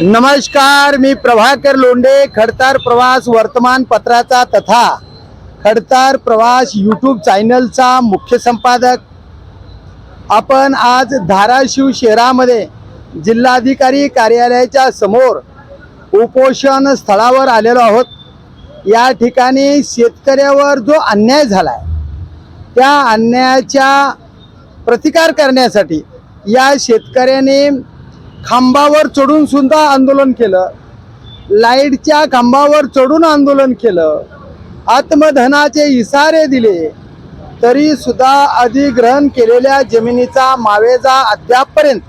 नमस्कार मी प्रभाकर लोंडे खडतार प्रवास वर्तमानपत्राचा तथा खडतार प्रवास यूट्यूब चॅनलचा मुख्य संपादक. आपण आज धाराशिव शहरामध्ये जिल्हाधिकारी कार्यालयाच्या समोर उपोषण स्थळावर आलेलो आहोत. या ठिकाणी शेतकऱ्यावर जो अन्याय झाला आहे त्या अन्यायाच्या प्रतिकार करण्यासाठी या शेतकऱ्याने खांबावर चढून सुद्धा आंदोलन केलं. लाईटच्या खांबावर चढून आंदोलन केलं. आत्मधनाचे इशारे दिले. तरी सुद्धा अधिग्रहण केलेल्या जमिनीचा मावेजा अद्यापपर्यंत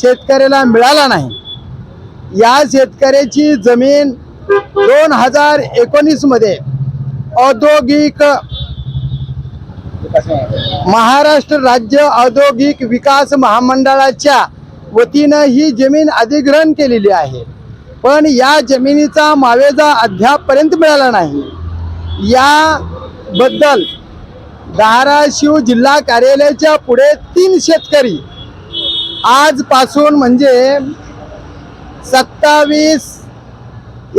शेतकऱ्याला मिळाला नाही. या शेतकऱ्याची जमीन दोन हजार एकोणीसमध्ये औद्योगिक महाराष्ट्र राज्य औद्योगिक विकास महामंडळाच्या वतीनं ही जमीन अधिग्रहण केलेली आहे. पण या जमिनीचा मावेजा अद्यापपर्यंत मिळाला नाही. याबद्दल धाराशिव जिल्हा कार्यालयाच्या पुढे तीन शेतकरी आजपासून म्हणजे सत्तावीस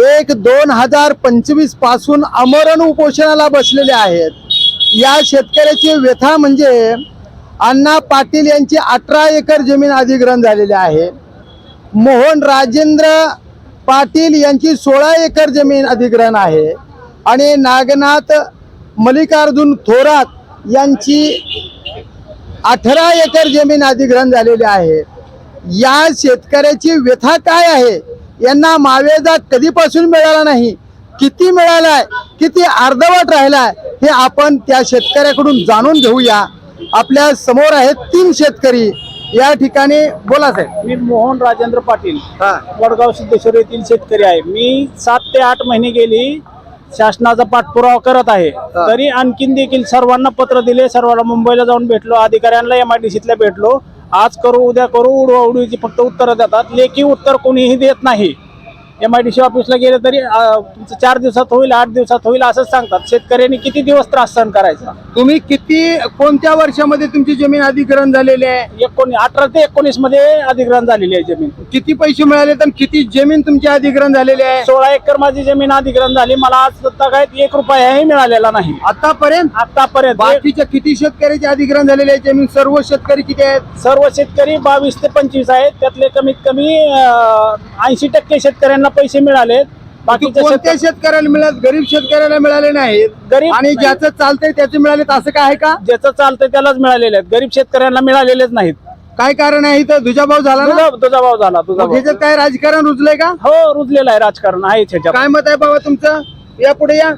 एक दोन हजार पंचवीसपासून अमरण उपोषणाला बसलेले आहेत. या शेतकऱ्याची व्यथा म्हणजे अण्णा पाटील यांची अठरा एकर जमीन अधिग्रहण झालेली आहे. मोहन राजेंद्र पाटील यांची सोळा एकर जमीन अधिग्रहण आहे. आणि नागनाथ मल्लिकार्जुन थोरात यांची अठरा एकर जमीन अधिग्रहण झालेली आहे. या शेतकऱ्याची व्यथा काय आहे? यांना मावेजा कधीपासून मिळाला नाही? किती मिळालाय? किती अर्धवट राहिलाय? हे आपण त्या शेतकऱ्याकडून जाणून घेऊया. आपल्यासमोर आहेत तीन शेतकरी. या ठिकाणी बोला साहेब. मी मोहन राजेंद्र पाटील. हा. वडगाव सिद्धेश्वर येथील शेतकरी आहे. मी सात ते आठ महिने गेली शासनाचा पाठपुरावा करत आहे. तरी आणखीन देखील सर्वांना पत्र दिले. सर्वांना मुंबईला जाऊन भेटलो. अधिकाऱ्यांना एम आय डी सीतल्या भेटलो. आज करू उद्या करू उडवा उडवीची फक्त उत्तरं देतात. लेखी उत्तर कोणीही देत नाही. एम आय डी सी ऑफिसला गेले तरी तुमचं चार दिवसात होईल आठ दिवसात होईल असंच सांगतात. शेतकऱ्यांनी किती दिवस त्रास सहन करायचा? तुम्ही किती कोणत्या वर्षामध्ये तुमची जमीन अधिग्रहण झालेली आहे? एकोणी अठरा ते एकोणीसमध्ये अधिग्रहण झालेली आहे जमीन. किती पैसे मिळाले तर किती जमीन तुमची अधिग्रहण झालेली आहे? सोळा एकर माझी जमीन अधिग्रहण झाली. मला आज काय एक रुपयाही मिळालेला नाही. आतापर्यंत? आतापर्यंत. बाकीच्या किती शेतकऱ्याचे अधिग्रहण झालेले आहे जमीन? सर्व शेतकरी किती आहेत? सर्व शेतकरी बावीस ते पंचवीस आहेत. त्यातले कमीत कमी ऐंशी टक्के शेतकऱ्यांना पैसे मिळाले बाकीच्या कोणत्या शेतक- शेतकऱ्याला मिळाले गरीब शेतकऱ्याला मिळाले नाहीत गरीब आणि ज्याचं चालतंय त्याचे मिळाले असं काय आहे का? ज्याचं चालतंय त्यालाच मिळालेले आहेत. गरीब शेतकऱ्यांना मिळालेलेच नाहीत. काय कारण आहे इथं? दुजाभाव झाला ना? तुझा तुझा भाव झाला तुझा मग भाव. ह्याच्यात काय राजकारण रुजलंय का? हो रुजलेलं आहे राजकारण आहे ह्याच्यात. काय मत आहे बाबा तुमचं? या पुढे या.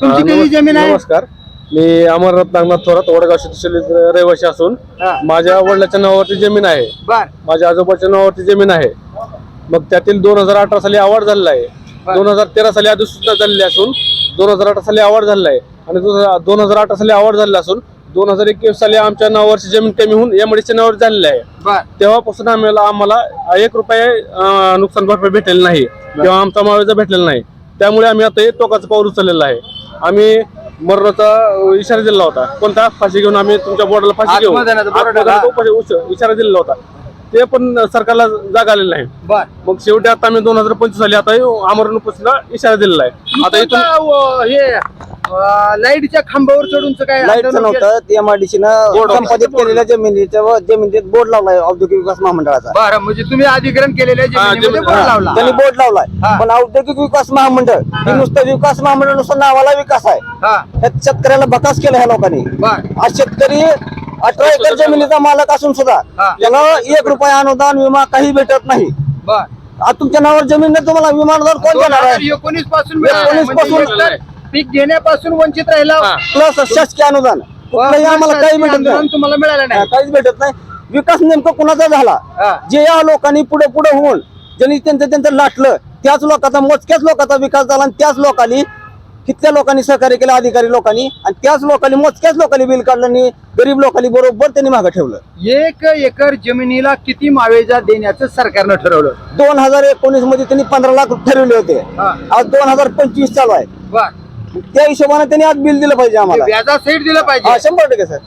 तुमची किती जमीन आहे? नमस्कार. मी अमरनाथ नागनाथ थोरात वडगाव शेतशैलीत रहिवासी असून हा. माझ्या वडिलाच्या नावावरती जमीन आहे. बर. माझ्या आजोबाच्या नावावरती जमीन आहे. मग त्यातील दोन हजार अठरा साली अवॉर्ड झालेला आहे दोन हजार तेरा साली अधिसूचना झालेली असून दोन हजार अठरा साली अवॉर्ड झालेला आहे आणि दोन हजार अठरा साली अवॉर्ड झालेला असून दोन हजार एकवीस साली आमच्या नावावरची जमीन कमी होऊन एमडीच्या नावावर झालेली आहे. तेव्हापासून आम्हाला आम्हाला एक रुपये नुकसान भरपाई भेटलेली नाही. किंवा आमचा मावेजा भेटलेला नाही. त्यामुळे आम्ही आता हे टोकाचं पाऊल उचललेलं आहे. आम्ही मरणाचा इशारा दिला होता. कोणता? फाशी घेऊन आम्ही तुमच्या बोर्डाला फाशी घेऊ. आत्मदहनाचा बोर्ड आत्मदहनाचा उपाशी- उश- इशारा दिलेला होता. ते पण सरकारला जाग आलेलं नाही. बर. मग शेवटी आता आम्ही दोन हजार पंचवीस साली आता अमरण उपस्थितीला इशारा दिलेला आहे. आता इथून तुमचं, अं, हे अं, लाईटच्या खांबावर चढूनच काय लाईटचं आंदोलन केलं? नव्हतं एमआरडीसी बोर्ड संपादित केलेल्या जमिनीच्या व जमिनीत बोर्ड लावलाय औद्योगिक विकास महामंडळाचा. बरं म्हणजे तुम्ही अधिग्रहण केलेल्या जमिनीमध्ये जमीन- बोर्ड हा. लावला. त्यांनी बोर्ड लावलाय. हा. पण औद्योगिक विकास महामंडळ हे. नुसतं विकास महामंडळ नुसतं नावाला विकास आहे. हा. त्यात शेतकऱ्याला बकास केला ह्या लोकांनी. बर. आज शेतकरी अठरा एकर जमिनीचा मालक असून सुद्धा. त्याला एक रुपया अनुदान विमा काही भेटत नाही तुमच्या नावावर जमीन नाही तुम्हाला विमा अनुदान कोण देणार आहे एकोणीसपासून. 19 म्हणजे पासून. पीक घेण्यापासून वंचित राहिला. प्लस शासकीय अनुदान कुठलंही आम्हाला काही भेटत नाही तुम्हाला मिळालं नाही काहीच भेटत नाही विकास नेमकं कुणाचा झाला. जे या लोकांनी पुढे पुढे होऊन ज्यांनी त्यांचं त्यांचं लाटलं त्याच लोकांचा मोजक्याच लोकांचा विकास झाला आणि त्याच लोकांनी कितक्या लोकांनी सहकार्य केलं अधिकारी लोकांनी आणि त्याच लोकांनी मोजक्याच लोकांनी बिल काढलं आणि गरीब लोकांनी बरोबर त्यांनी मागं ठेवलं. एक एकर जमिनीला किती मावेजा देण्याचं सरकारनं ठरवलं? दोन हजार एकोणीसमध्ये त्यांनी पंधरा लाख ठरवले होते. आज दोन हजार पंचवीस चालू आहे. त्या हिशोबाने त्यांनी आज बिल दिलं पाहिजे आम्हाला. व्याजा सहित दिलं पाहिजे. शंभर टक्के सर.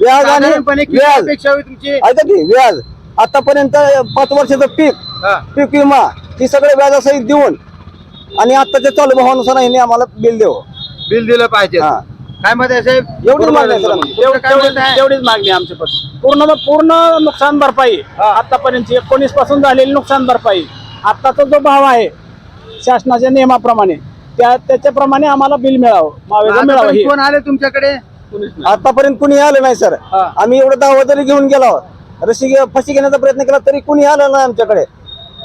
व्याज आणि व्याज. की व्याज. आतापर्यंत पाच वर्षाचं पीक. पीक विमा ही सगळे व्याजासहित देऊन आणि आताच्या चालू भावानुसार यांनी आम्हाला बिल देऊ बिल दिलं पाहिजे. हा. काय मध्ये साहेब? एवढीच मागणी आहे सर काय मत आहे? तेवढीच मागणी आहे आमची पण. पूर्ण पूर्ण नुकसान भरपाई आतापर्यंत एकोणीसपासून झालेली नुकसान भरपाई. आताचा जो भाव आहे शासनाच्या नियमाप्रमाणे त्या त्याच्याप्रमाणे आम्हाला बिल मिळावं. मावेजा मिळावं हे. कोण आले तुमच्याकडे? आतापर्यंत कुणी आलं नाही सर. हा. आम्ही एवढं दावा जरी घेऊन गेलो रशी घे- फाशी घेण्याचा प्रयत्न केला तरी कुणी आलं नाही आमच्याकडे.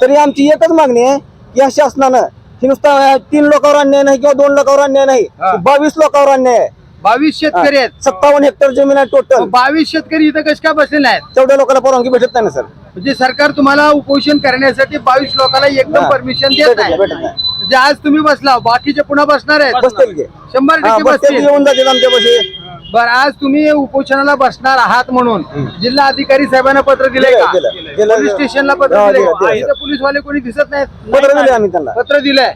तरी आमची एकच मागणी आहे की या शासनानं नुसता तीन लोकांवर अन्याय नाही किंवा दोन लोकांवर अन्याय नाही. हा. बावीस लोकांवर अन्याय आहे. बावीस शेतकरी आहेत. सत्तावन्न हेक्टर जमीन आहे टोटल बावीस शेतकरी इथं कसे काय बसलेले आहेत? तेवढ्या लोकांना परवानगी भेटत नाही ना सर. म्हणजे सरकार तुम्हाला उपोषण करण्यासाठी बावीस लोकांना एकदम हा. परमिशन देत भेटत नाही. नाही, भेटत नाही. म्हणजे आज तुम्ही बसला बाकीचे पुन्हा बसणार आहेत. बसतील की. शंभर हा, टक्के बसतील बसतील. येऊन जातील आमच्यापाशी. बरं आज तुम्ही उपोषणाला बसणार आहात म्हणून. जिल्हा अधिकारी साहेबांना पत्र दिले दिलंय, का? दिलंय. दिलंय. पोलीस स्टेशनला पत्र हा, दिले दिलंय, दिलंय. पोलीसवाले कोणी दिसत नाहीत. पत्र दिले आम्ही त्यांना. पत्र दिलंय.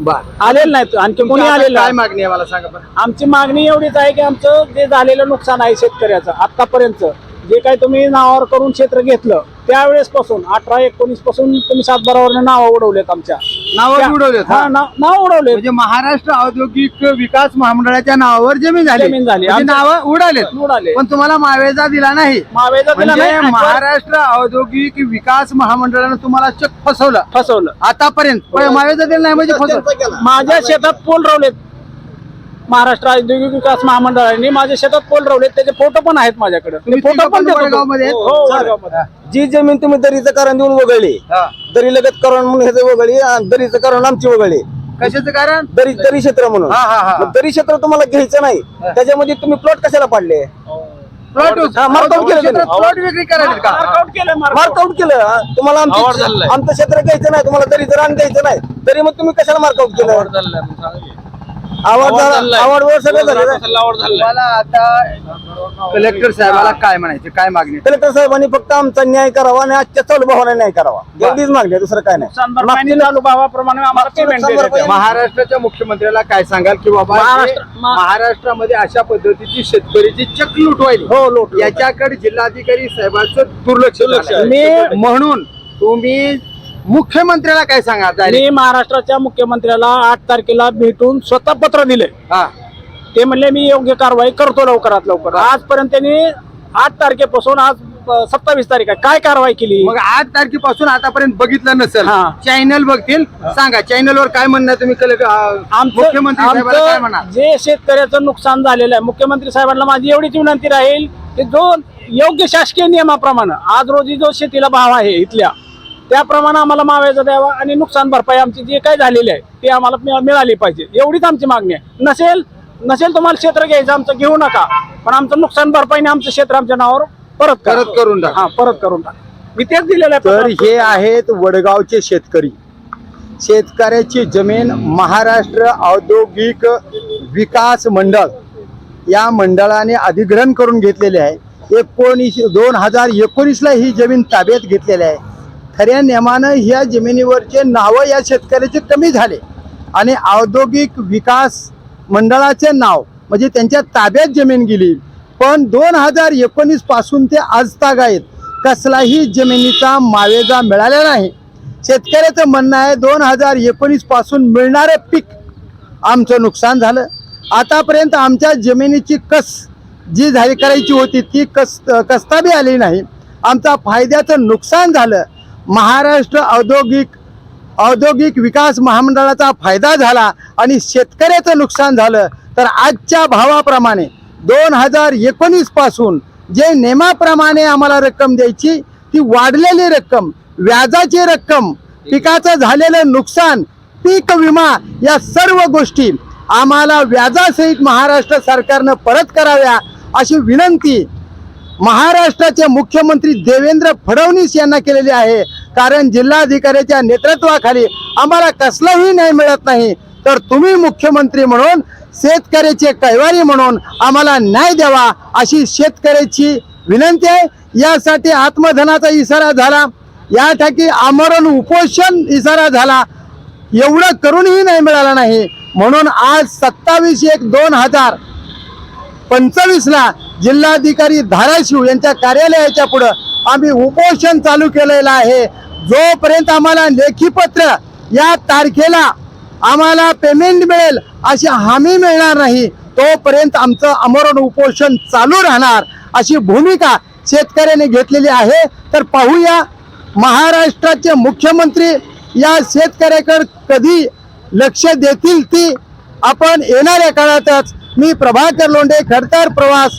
बर आलेलं नाहीत. आणखी कोणी आलेलं? काय नाही. मागणी आहे मला सांगा बरं. आमची मागणी एवढीच आहे की आमचं जे झालेलं नुकसान आहे शेतकऱ्याचं आतापर्यंत जे काही तुम्ही नावावर करून क्षेत्र घेतलं त्यावेळेस पासून अठरा एकोणीसपासून तुम्ही सातबारावर नाव उडवलेत आमच्या. नावं त्या- उडवलेत, हा? हा, नाव नाव उडवलेत. म्हणजे महाराष्ट्र औद्योगिक विकास महामंडळाच्या नावावर जमीन झाली. जमीन झाली. म्हणजे आमच्या- नावं उडालेत. उडाले. पण तुम्हाला मावेजा दिला नाही. मावेजा दिला म्हणजे नाही महाराष्ट्र औद्योगिक विकास महामंडळानं तुम्हाला चक फसवलं. फसवलं. आतापर्यंत. पण मावेजा दिला नाही म्हणजे फसवलं. माझ्या शेतात पोल रवलेत. महाराष्ट्र औद्योगिक विकास महामंडळाने माझ्या शेतात पोल रवलेत त्याचे फोटो पण आहेत माझ्याकडे फोटो पण देतो तो. वडगावमध्ये आहेत? हो, वडगावमध्ये. जी जमीन तुम्ही दरीचं कारण देऊन वगळली हा. दरी लगत करण म्हणून ह्याचं वगळली आणि दरीचं कारण आमची वगळली कशाचं कारण दरी दरी क्षेत्र म्हणून हा, हा, हा. मग दरी क्षेत्र तुम्हाला घ्यायचं नाही त्याच्यामध्ये तुम्ही प्लॉट कशाला पाडले प्लॉट हा, markout केलं त्यांनी. प्लॉट विक्री करायला का Markout केलं, markout. मार्कआउट केलं हा. तुम्हाला आमचं क्षेत्र घ्यायचं नाही तुम्हाला दरीचं रान घ्यायचं नाही तरी मग तुम्ही कशाला मार्कआउट केलं आवड झाला आवड वर सगळं झालं. तुम्हाला आता कलेक्टर साहेबाला काय म्हणायचं काय मागणी? कलेक्टर साहेबांनी फक्त आमचा न्याय करावा आणि आजच्या चालू भावाने न्याय करावा. एवढीच मागणी आहे दुसरं काय नाही. चालू भावाप्रमाणे आम्हाला पेमेंट महाराष्ट्राच्या मुख्यमंत्र्याला काय सांगाल की बाबा महाराष्ट्र- मा- महाराष्ट्रामध्ये अशा पद्धतीची शेतकरीची चक लूट व्हायली हो लोट याच्याकडे जिल्हाधिकारी साहेबांचं दुर्लक्ष झालंय. मी म्हणून तुम्ही मुख्यमंत्र्याला काय सांगा मी महाराष्ट्राच्या मुख्यमंत्र्याला आठ तारखेला भेटून स्वतः पत्र दिले हा. ते म्हणले मी योग्य कारवाई करतो लवकरात लवकर. आजपर्यंत त्यांनी आठ तारखेपासून आज सत्तावीस तारीख आहे. काय कारवाई केली? मग आठ तारखेपासून आतापर्यंत बघितलं नसेल. हा. चॅनल बघतील. सांगा चॅनल वर काय म्हणणं तुम्ही कले- अं, आमचं मुख्यमंत्री साहेबाला काय म्हणा आमचं जे शेतकऱ्याचं नुकसान झालेलं आहे मुख्यमंत्री साहेबांना माझी एवढीच विनंती राहील की जो योग्य शासकीय नियमाप्रमाणे आज रोजी जो शेतीला भाव आहे इथल्या त्याप्रमाणे आम्हाला मावायचा द्यावा आणि नुकसान भरपाई आमची जे काही झालेली आहे ते आम्हाला मिळ- मिळाली पाहिजे. एवढीच आमची मागणी आहे. नसेल नसेल तुम्हाला क्षेत्र घ्यायचं आमचं घेऊ नका. पण आमचं नुकसान भरपाईने आमचं क्षेत्र आमच्या नावावर परत. परत करून टाका. हा परत करून टाका. मी तेच दिलेलं आहे तर. हे आहेत वडगावचे शेतकरी. शेतकऱ्याची जमीन महाराष्ट्र औद्योगिक विकास मंडळ या मंडळाने अधिग्रहण करून घेतलेले आहे. एकोणीस दोन हजार एकोणीसला ही जमीन ताब्यात घेतलेली आहे. खऱ्या नियमानं ह्या जमिनीवरचे नावं या शेतकऱ्याचे कमी झाले. आणि औद्योगिक विकास मंडळाचे नाव म्हणजे त्यांच्या ताब्यात जमीन गेली. पण दोन हजार एकोणीसपासून ते आज तागायत कसलाही जमिनीचा मावेजा मिळाला नाही. शेतकऱ्याचं म्हणणं आहे दोन हजार एकोणीसपासून मिळणारं पीक आमचं नुकसान झालं. आतापर्यंत आमच्या जमिनीची कस जी झाली करायची होती ती कस कसता बी आली नाही. आमचा फायद्याचं नुकसान झालं. महाराष्ट्र औद्योगिक औद्योगिक विकास महामंडळाचा फायदा झाला आणि शेतकऱ्याचं नुकसान झालं तर आजच्या भावाप्रमाणे दोन हजार एकोणीसपासून जे नेमाप्रमाणे आम्हाला रक्कम द्यायची ती वाढलेली रक्कम व्याजाची रक्कम पिकाचं झालेलं नुकसान पीक विमा या सर्व गोष्टी आम्हाला व्याजासहित महाराष्ट्र सरकारनं परत कराव्या अशी विनंती महाराष्ट्राचे मुख्यमंत्री देवेंद्र फडणवीस यांना केलेली आहे. कारण जिल्हाधिकाऱ्याच्या नेतृत्वाखाली आम्हाला कसलाही न्याय मिळत नाही. तर तुम्ही मुख्यमंत्री म्हणून शेतकऱ्याचे कैवारी म्हणून आम्हाला न्याय द्यावा अशी शेतकऱ्याची विनंती आहे. यासाठी आत्मधनाचा इशारा झाला. या ठाकी आमरण उपोषण इशारा झाला. एवढं करूनही नाही मिळाला नाही. म्हणून आज सत्तावीस एक दोन हजार पंचवीसला जिल्हाधिकारी धाराशिव यांच्या कार्यालयाच्या पुढं आम्ही उपोषण चालू केलेलं आहे. जोपर्यंत आम्हाला लेखी पत्र या तारखेला आम्हाला पेमेंट मिळेल अशी हमी मिळणार नाही तोपर्यंत आमचं अमरण उपोषण चालू राहणार अशी भूमिका शेतकऱ्यांनी घेतलेली आहे. तर पाहूया महाराष्ट्राचे मुख्यमंत्री या शेतकऱ्याकडे कधी लक्ष देतील ती आपण येणाऱ्या काळातच. मी प्रभाकर लोंढे खडतर प्रवास